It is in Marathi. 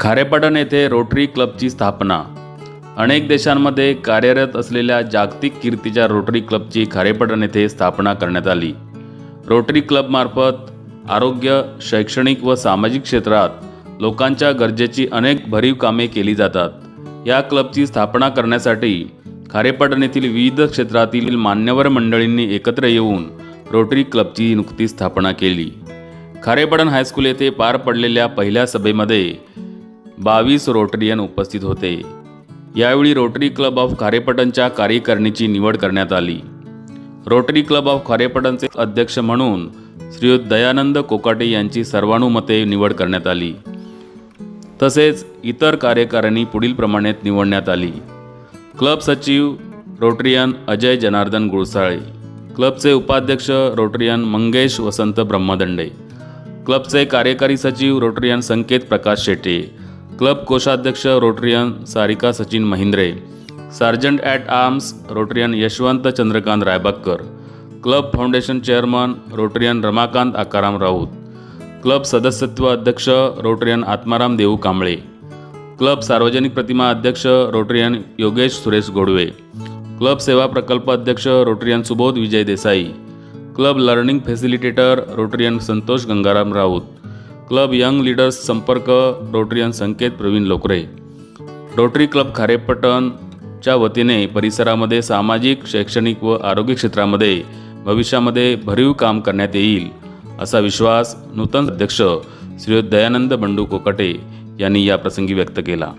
खारेपाटण येथे रोटरी क्लबची स्थापना. अनेक देशांमध्ये कार्यरत असलेल्या जागतिक कीर्तीच्या रोटरी क्लबची खारेपाटण येथे स्थापना करण्यात आली. रोटरी क्लबमार्फत आरोग्य शैक्षणिक व सामाजिक क्षेत्रात लोकांच्या गरजेची अनेक भरीव कामे केली जातात. या क्लबची स्थापना करण्यासाठी खारेपाटण येथील विविध क्षेत्रातील मान्यवर मंडळींनी एकत्र येऊन रोटरी क्लबची नुकतीच स्थापना केली. खारेपाटण हायस्कूल येथे पार पडलेल्या पहिल्या सभेमध्ये बावीस रोटरियन उपस्थित होते. यावेळी रोटरी क्लब ऑफ खारेपटनच्या कार्यकारिणीची निवड करण्यात आली. रोटरी क्लब ऑफ खारेपटनचे अध्यक्ष म्हणून श्रीयुत दयानंद कोकाटे यांची सर्वानुमते निवड करण्यात आली. तसेच इतर कार्यकारिणी पुढील प्रमाणे निवडण्यात आली. क्लब सचिव रोटरियन अजय जनार्दन गुळसाळे क्लबचे उपाध्यक्ष रोटरियन मंगेश वसंत ब्रह्मदंडे क्लबचे कार्यकारी सचिव रोटरियन संकेत प्रकाश शेटे क्लब कोषाध्यक्ष Rotarian Sarika Sachin Mahindre sergeant at arms Rotarian Yashwant Chandrakant Raibagkar club foundation chairman Rotarian Ramakant Akaram Raut club सदस्यत्व अध्यक्ष रोटरियन आत्माराम देऊ कांबळे क्लब सार्वजनिक प्रतिमा अध्यक्ष रोटरियन योगेश सुरेश गोडवे क्लब सेवा प्रकल्प अध्यक्ष Rotarian Subodh Vijay Desai club learning facilitator Rotarian Santosh Gangaram Raut club young leaders संपर्क Rotarian Sanket Pravin Lokare. Rotary club खारेपटणच्या वतीने परिसरामध्ये सामाजिक शैक्षणिक व आरोग्य क्षेत्रामध्ये भविष्यामध्ये भरीव काम करण्यात येईल असा विश्वास नूतन अध्यक्ष श्री दयानंद बंडू कोकटे यांनी या प्रसंगी व्यक्त केला.